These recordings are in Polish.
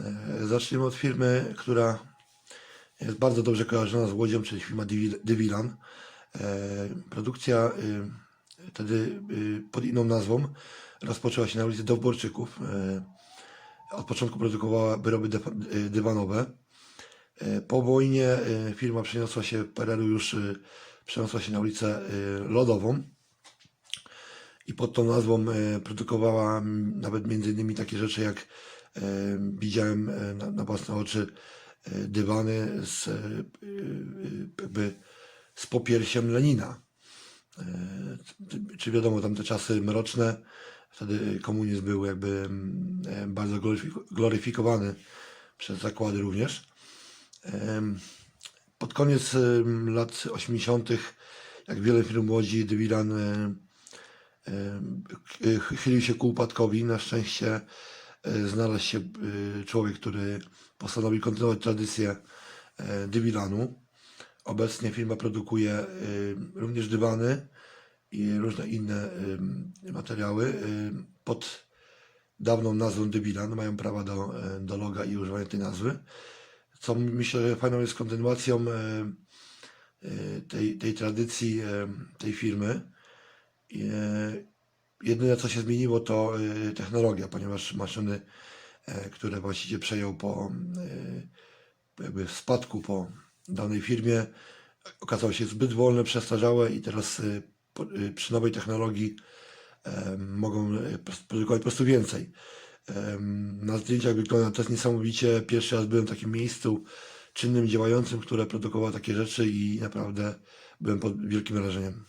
E, Zaczniemy od firmy, która jest bardzo dobrze kojarzona z Łodzią, czyli firma Divilan. E, Produkcja y, wtedy pod inną nazwą rozpoczęła się na ulicy Dowborczyków. E, Od początku produkowała wyroby dywanowe. E, Po wojnie firma przeniosła się w PRL-u już przeniosła się na ulicę Lodową i pod tą nazwą e, produkowała nawet między innymi takie rzeczy jak e, widziałem na, na własne oczy e, dywany z, e, e, jakby z popiersiem Lenina. Czy- wiadomo, tamte czasy mroczne, wtedy komunizm był jakby bardzo gloryfik- gloryfikowany przez zakłady również. Pod koniec lat 80., jak wiele firm Łodzi, Dywilan chylił się ku upadkowi. Na szczęście znalazł się e, człowiek, który postanowił kontynuować tradycję e, Dywilanu. Obecnie firma produkuje e, również dywany i różne inne e, materiały e, pod dawną nazwą Dywilan. Mają prawa do, e, do loga i używania tej nazwy. Co myślę, że fajną jest kontynuacją e, e, tej, tej tradycji e, tej firmy. Jedyne co się zmieniło to e, technologia, ponieważ maszyny, e, które właściciel przejął po e, jakby spadku po danej firmie, okazały się zbyt wolne, przestarzałe i teraz e, przy nowej technologii e, mogą e, produkować po prostu więcej. Na zdjęciach wygląda to jest niesamowicie. Pierwszy raz byłem w takim miejscu czynnym, działającym, które produkowało takie rzeczy i naprawdę byłem pod wielkim wrażeniem.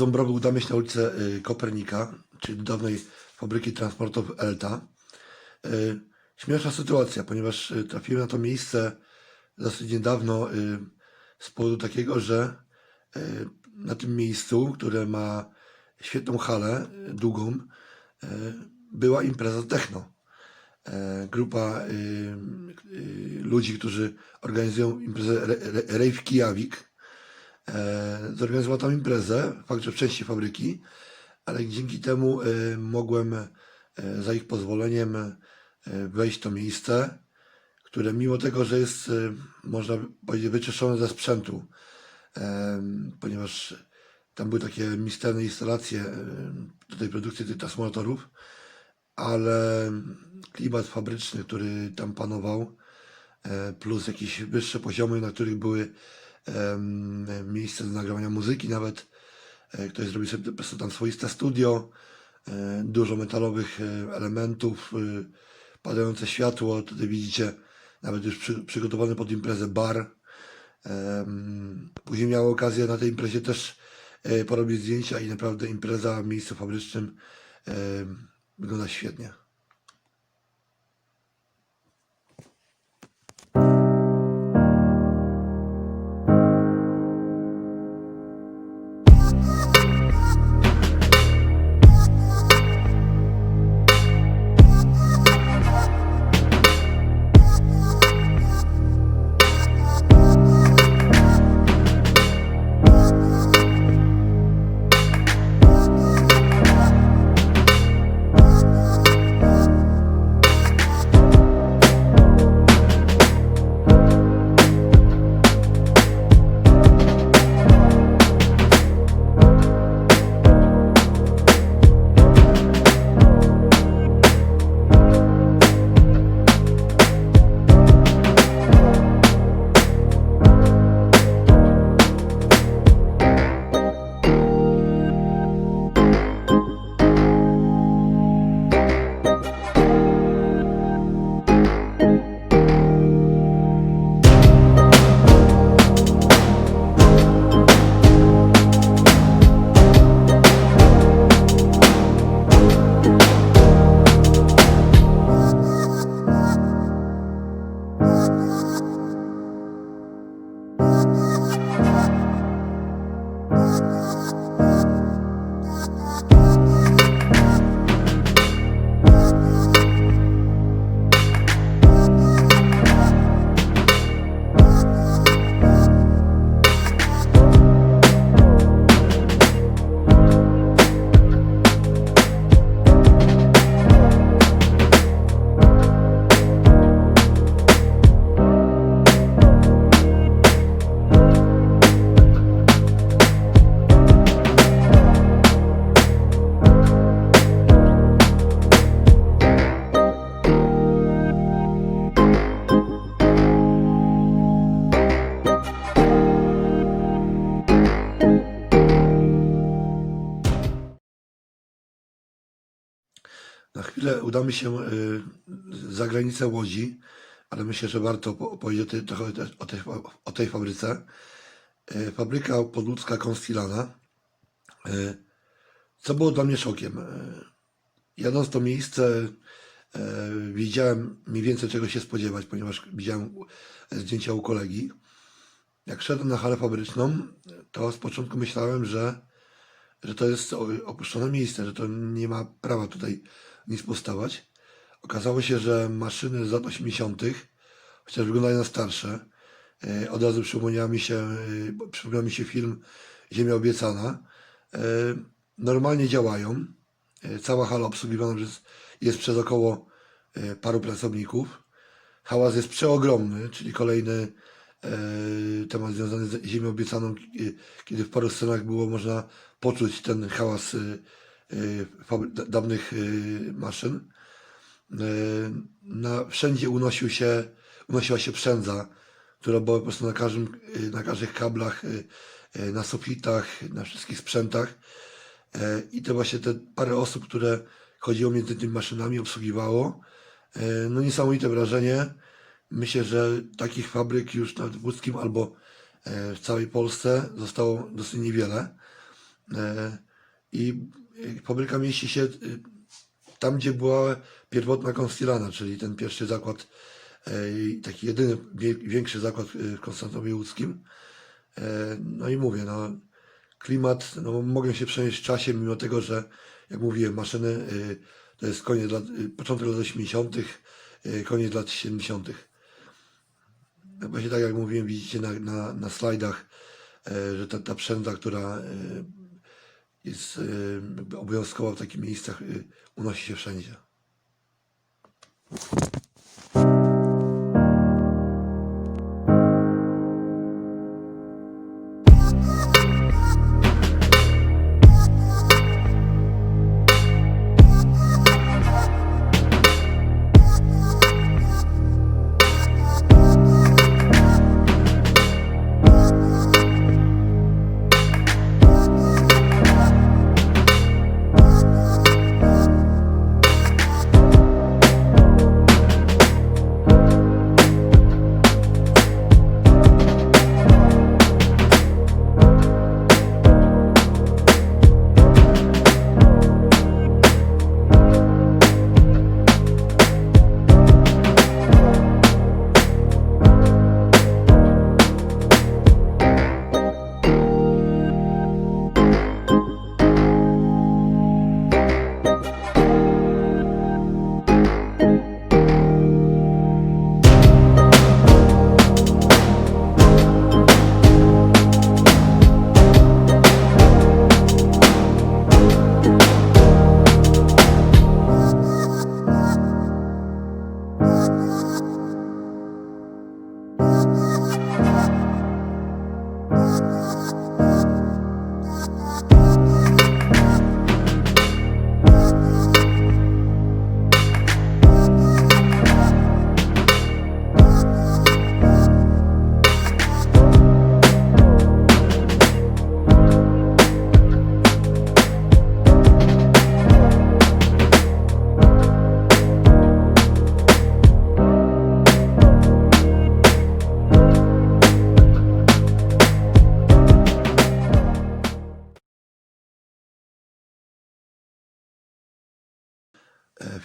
Dąbrowy udamy się na ulicę y, Kopernika, czyli dawnej fabryki transportów Elta. Y, Śmieszna sytuacja, ponieważ y, trafiłem na to miejsce dosyć niedawno z powodu takiego, że na tym miejscu, które ma świetną halę, długą, była impreza techno. E, Grupa ludzi, którzy organizują imprezę Re- Re- Rave Kijawik, e, tam imprezę, fakt, że w części fabryki, ale dzięki temu e, mogłem e, za ich pozwoleniem e, wejść w to miejsce, które mimo tego, że jest, można powiedzieć, wyczyszczone ze sprzętu, ponieważ tam były takie misterne instalacje do tej produkcji tych transformatorów, ale klimat fabryczny, który tam panował, plus jakieś wyższe poziomy, na których były miejsce do nagrywania muzyki nawet. E, Ktoś zrobił sobie po prostu tam swoiste studio, e, dużo metalowych e, elementów, padające światło. Tutaj widzicie nawet już przy, przygotowany pod imprezę bar. Później miałem okazję na tej imprezie też porobić zdjęcia i naprawdę impreza w miejscu fabrycznym wygląda świetnie. Udamy się y, za granicę Łodzi, ale myślę, że warto po- powiedzieć trochę o tej, o tej fabryce. Y, Fabryka podludzka Konstilana. Y, Co było dla mnie szokiem? Jadąc to miejsce, wiedziałem mniej więcej czego się spodziewać, ponieważ widziałem zdjęcia u kolegi. Jak szedłem na halę fabryczną, to z początku myślałem, że, że to jest opuszczone miejsce, że to nie ma prawa tutaj nic powstawać. Okazało się, że maszyny z lat 80., chociaż wyglądają na starsze, e, od razu przypomniał mi się, e, przypomniał mi się film Ziemia Obiecana, e, normalnie działają. Cała hala obsługiwana przez, jest przez około paru pracowników. Hałas jest przeogromny, czyli kolejny temat związany z Ziemią Obiecaną, kiedy w paru scenach było można poczuć ten hałas da- dawnych e, maszyn. E, Na, wszędzie unosił się, unosiła się przędza, która była po prostu na, każdym, na każdych kablach, na sufitach, na wszystkich sprzętach. I to właśnie te parę osób, które chodziło między tymi maszynami, obsługiwało. No niesamowite wrażenie. Myślę, że takich fabryk już nawet w łódzkim albo w całej Polsce zostało dosyć niewiele. I fabryka mieści się e, tam, gdzie była pierwotna Konstilana, czyli ten pierwszy zakład, e, taki jedyny większy zakład e, w Konstantowie Łódzkim. E, No i mówię, no, klimat, no, mogę się przenieść w czasie, mimo tego, że, jak mówiłem, maszyny y, to jest koniec lat, y, początek lat 80., y, koniec lat 70. No Właśnie tak jak mówiłem, widzicie na, na, na slajdach, e, że ta, ta przędza, która jest e, obowiązkowa w takich miejscach, e, unosi się wszędzie. E,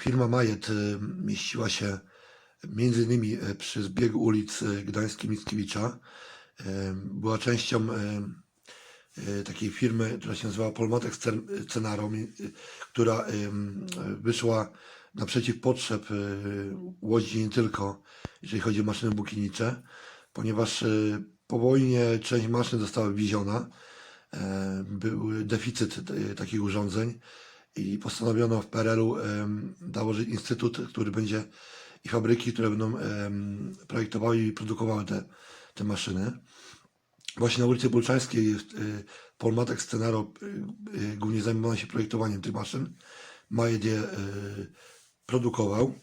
Firma Majet e, mieściła się innymi e, przy zbiegu ulic e, Gdańskiej Mickiewicza. Była częścią takiej firmy, która się nazywała Polmatek Cenaro, która wyszła naprzeciw potrzeb Łodzi nie tylko, jeżeli chodzi o maszyny bukienicze, ponieważ po wojnie część maszyn została wywieziona. E, Był deficyt takich urządzeń i postanowiono w PRL-u założyć instytut, który będzie i fabryki, które będą projektowały i produkowały te, te maszyny. Właśnie na ulicy Bulczańskiej y, Polmatek Scenaro y, y, głównie zajmował się projektowaniem tych maszyn. Majet je produkował.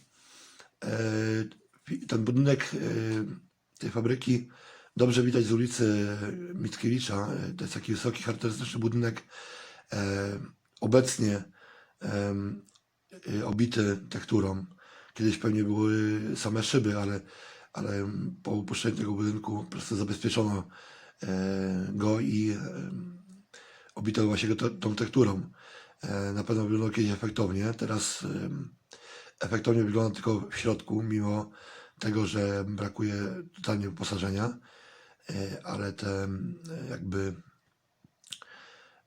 E, Ten budynek tej fabryki dobrze widać z ulicy Mickiewicza. E, To jest taki wysoki, charakterystyczny budynek. E, Obecnie obity tekturą. Kiedyś pewnie były same szyby, ale, ale po upuszczeniu tego budynku po prostu zabezpieczono e, go i obito właśnie go tą tekturą. E, Na pewno wyglądał kiedyś efektownie, teraz efektownie wygląda tylko w środku, mimo tego, że brakuje totalnie wyposażenia, e, ale te jakby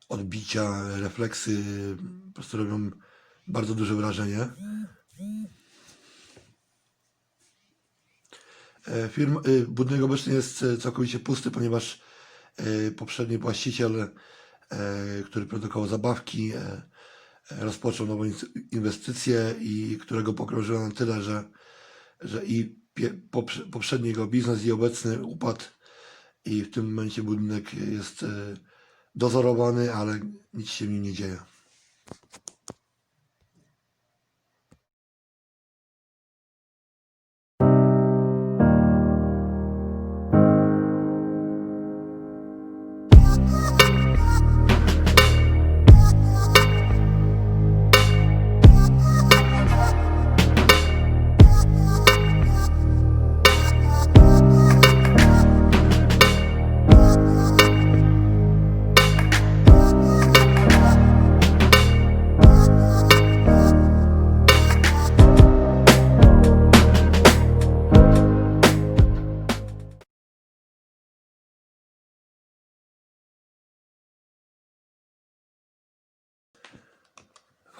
odbicia, refleksy po prostu robią bardzo duże wrażenie. E, Firm, y, budynek obecny jest e, całkowicie pusty, ponieważ e, poprzedni właściciel, który produkował zabawki, rozpoczął nową inwestycję i którego pogrążyło na tyle, że, że i poprzedni jego biznes i obecny upadł i w tym momencie budynek jest dozorowany, ale nic się nim nie dzieje.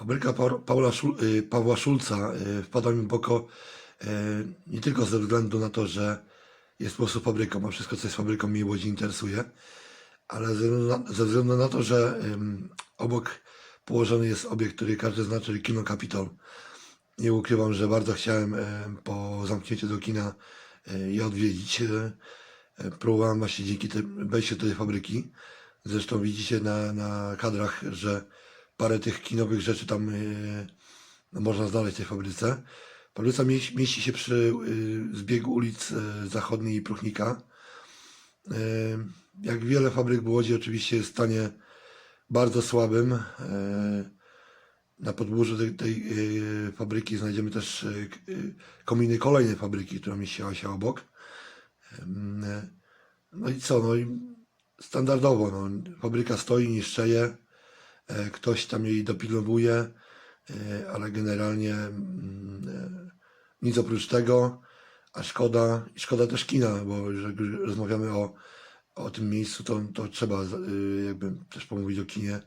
Fabryka Pa- Paula Szul, y, Pawła Szulca y, wpadła mi w oko y, nie tylko ze względu na to, że jest po prostu fabryką, a wszystko, co jest fabryką, mnie łodzi interesuje, ale ze względu na, to, że obok położony jest obiekt, który każdy zna, czyli Kino Capitol. Nie ukrywam, że bardzo chciałem po zamknięciu do kina je odwiedzić. Próbowałem właśnie dzięki tym wejściu do tej fabryki. Zresztą widzicie na, na kadrach, że parę tych kinowych rzeczy tam y, no, można znaleźć w tej fabryce. Fabryka mieści, się przy y, zbiegu ulic y, Zachodniej i Pruchnika. Y, Jak wiele fabryk w Łodzi oczywiście jest w stanie bardzo słabym. Y, Na podwórzu tej, tej y, fabryki znajdziemy też y, k- y, kominy kolejnej fabryki, która mieściła się obok. Ym, y, No i co, no i standardowo, no, fabryka stoi, niszczeje, ktoś tam jej dopilnowuje, e, ale generalnie mm, e, nic oprócz tego, a szkoda, i szkoda też kina, bo jak rozmawiamy o, o tym miejscu, to, to trzeba jakby też pomówić o kinie.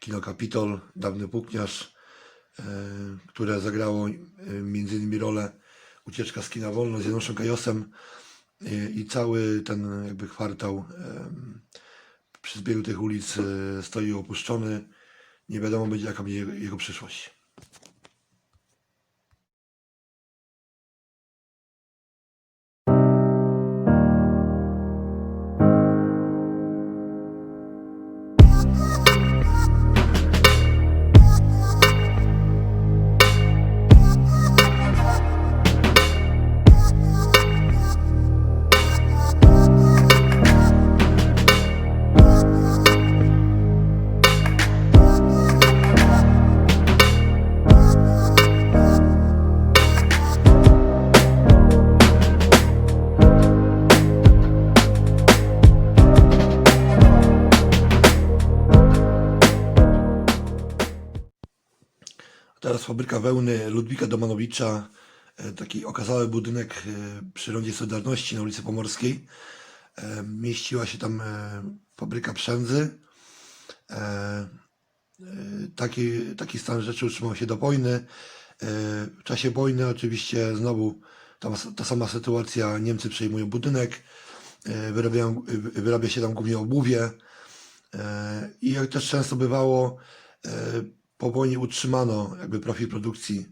Kino Kapitol, dawny pukniarz, e, które zagrało między innymi rolę Ucieczka z kina wolno z Januszem Kajosem i, cały ten jakby kwartał przy zbiegu tych ulic e, stoi opuszczony. Nie wiadomo będzie jaka będzie jego, jego przyszłość. Teraz fabryka wełny Ludwika Domanowicza, e, taki okazały budynek e, przy Rondzie Solidarności na ulicy Pomorskiej. E, Mieściła się tam fabryka przędzy. Taki, taki stan rzeczy utrzymał się do wojny. W czasie wojny oczywiście znowu ta, ta sama sytuacja, Niemcy przejmują budynek, wyrabiają, wy- wyrabia się tam głównie obuwie. I jak też często bywało, po wojnie utrzymano jakby profil produkcji,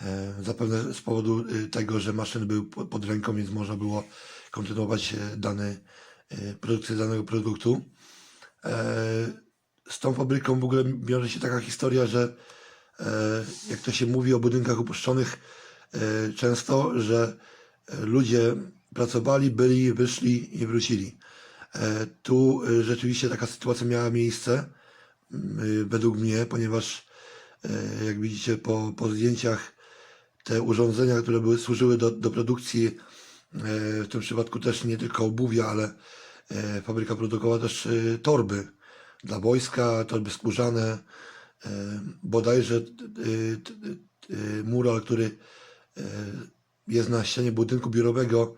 e, zapewne z powodu y, tego, że maszyny były po- pod ręką, więc można było kontynuować e, dany, e, produkcję danego produktu. Z tą fabryką w ogóle wiąże się taka historia, że jak to się mówi o budynkach upuszczonych e, często, że ludzie pracowali, byli, wyszli i wrócili. Tu rzeczywiście taka sytuacja miała miejsce, y, według mnie, ponieważ Jak widzicie po, po zdjęciach, te urządzenia, które były, służyły do, do produkcji, e, w tym przypadku też nie tylko obuwia, ale e, fabryka produkowała też e, torby dla wojska, torby skórzane. E, Bodajże e, e, mural, który e, jest na ścianie budynku biurowego,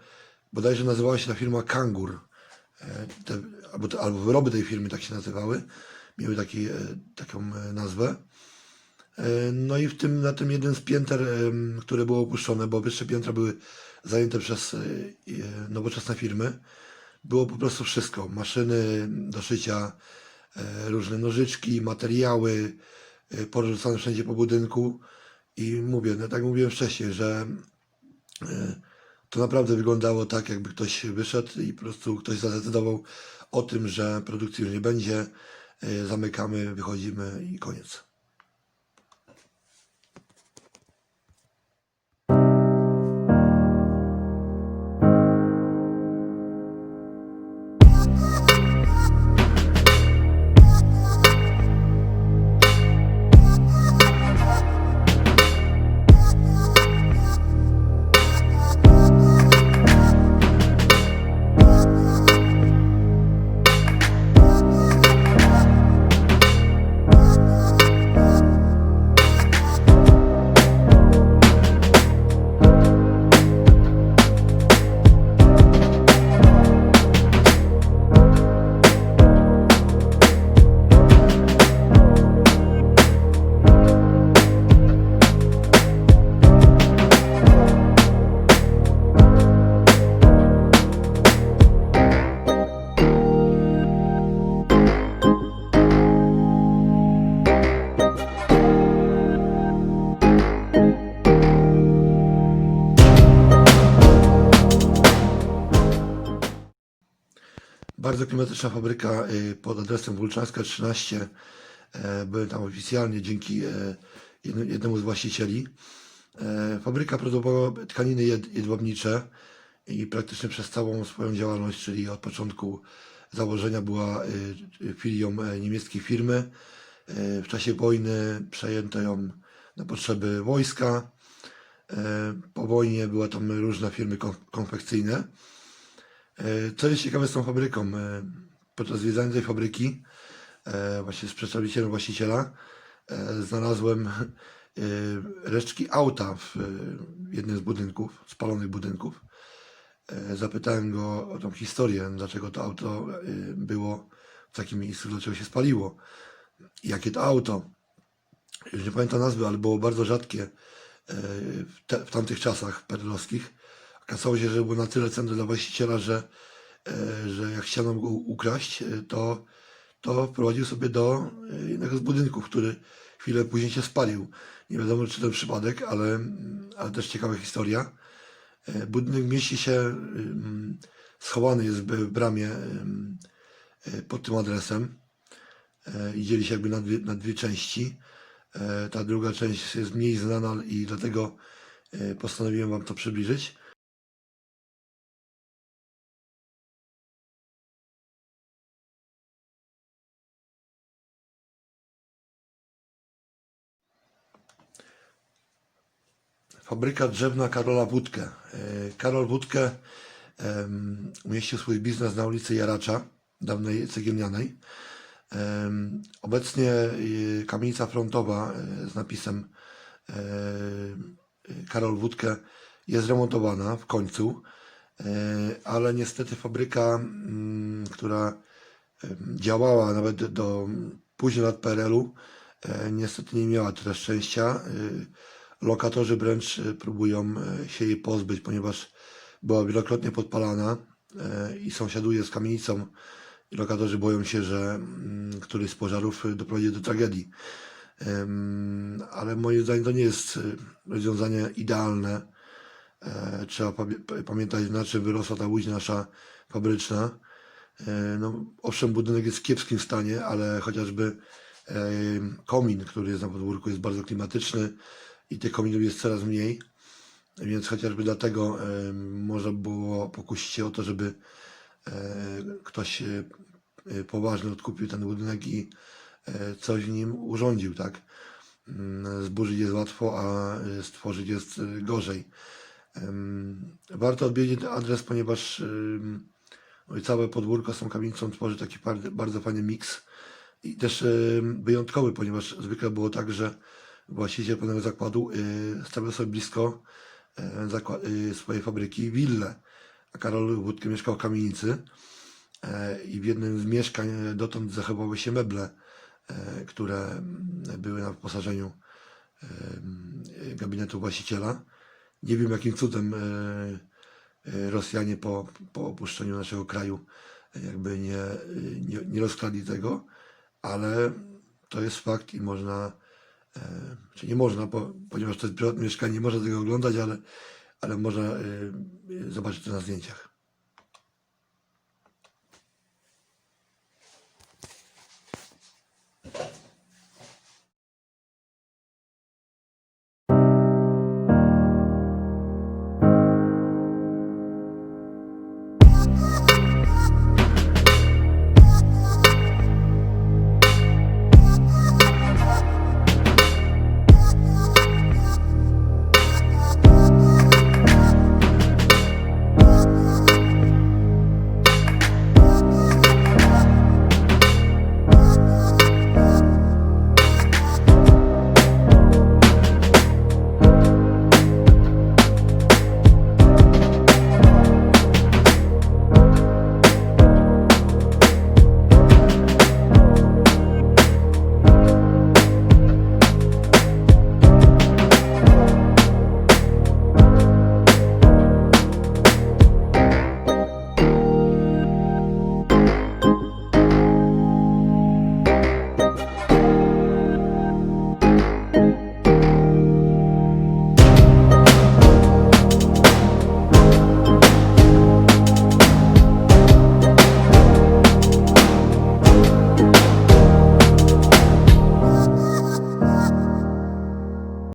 bodajże nazywała się ta firma Kangur. E, Te, albo, albo wyroby tej firmy tak się nazywały. Miały taki, e, taką e, nazwę. E, No i w tym, na tym jednym z pięter, które było opuszczone, bo wyższe piętra były zajęte przez e, e, nowoczesne firmy, było po prostu wszystko. Maszyny do szycia, różne nożyczki, materiały, porzucane wszędzie po budynku. I mówię, no tak mówiłem wcześniej, że to naprawdę wyglądało tak, jakby ktoś wyszedł i po prostu ktoś zadecydował o tym, że produkcji już nie będzie, zamykamy, wychodzimy i koniec. Bardzo klimatyczna fabryka y, pod adresem Wulczanska 13. E, Byłem tam oficjalnie dzięki e, jedne- jednemu z właścicieli. E, Fabryka produkowała tkaniny jed- jedwabnicze i praktycznie przez całą swoją działalność, czyli od początku założenia była y, filią niemieckiej firmy. W czasie wojny przejęto ją na potrzeby wojska. Po wojnie były tam różne firmy kon- konfekcyjne. E, Co jest ciekawe z tą fabryką, e, podczas zwiedzania tej fabryki, e, właśnie z przedstawicielem właściciela, znalazłem resztki auta w jednym z budynków, spalonych budynków. Zapytałem go o tą historię, dlaczego to auto było w takim miejscu, dlaczego się spaliło. Jakie to auto. Już nie pamiętam nazwy, ale było bardzo rzadkie w, te, w tamtych czasach perelowskich. Okazało się, że było na tyle cenne dla właściciela, że, e, że jak chciano go ukraść, e, to, to wprowadził sobie do e, jednego z budynków, który chwilę później się spalił. Nie wiadomo, czy to przypadek, ale, ale też ciekawa historia. Budynek mieści się, ym, schowany jest w bramie e, pod tym adresem i dzieli się jakby na dwie, na dwie części. Ta druga część jest mniej znana i dlatego postanowiłem Wam to przybliżyć. Fabryka drzewna Karola Wódkę. E, Karol Wódkę umieścił swój biznes na ulicy Jaracza, dawnej Cegielnianej. Obecnie e, kamienica frontowa e, z napisem Karol Wódkę jest remontowana w końcu, ale niestety fabryka, mm, która działała nawet do późnych lat PRL-u, niestety nie miała tyle szczęścia. Lokatorzy wręcz e, próbują e, się jej pozbyć, ponieważ była wielokrotnie podpalana e, i sąsiaduje z kamienicą. I lokatorzy boją się, że mm, któryś z pożarów doprowadzi do tragedii. Ale moim zdaniem to nie jest rozwiązanie idealne. Trzeba pamię- pamiętać, na czym wyrosła ta łódź nasza fabryczna. No, owszem, budynek jest w kiepskim stanie, ale chociażby komin, który jest na podwórku, jest bardzo klimatyczny i tych kominów jest coraz mniej. Więc chociażby dlatego e, można było pokusić się o to, żeby e, ktoś e, e, poważny odkupił ten budynek i coś w nim urządził, tak? Mm, Zburzyć jest łatwo, a stworzyć jest gorzej. Warto odwiedzić adres, ponieważ no całe podwórko z tą kamienicą tworzy taki bardzo fajny miks i też wyjątkowy, ponieważ zwykle było tak, że właściciel pewnego zakładu y, stawiał sobie blisko y, zakła- y, swojej fabryki willę, a Karol Wódkę mieszkał w kamienicy e, i w jednym z mieszkań e, dotąd zachowały się meble, e, które mm, były na wyposażeniu em, gabinetu właściciela. Nie wiem jakim cudem e, e, Rosjanie po, po opuszczeniu naszego kraju e, jakby nie, e, nie, nie rozkradli tego, ale to jest fakt i można, e, czy nie można, ponieważ to jest prywatne mieszkanie, nie można tego oglądać, ale, ale można e, e, zobaczyć to na zdjęciach.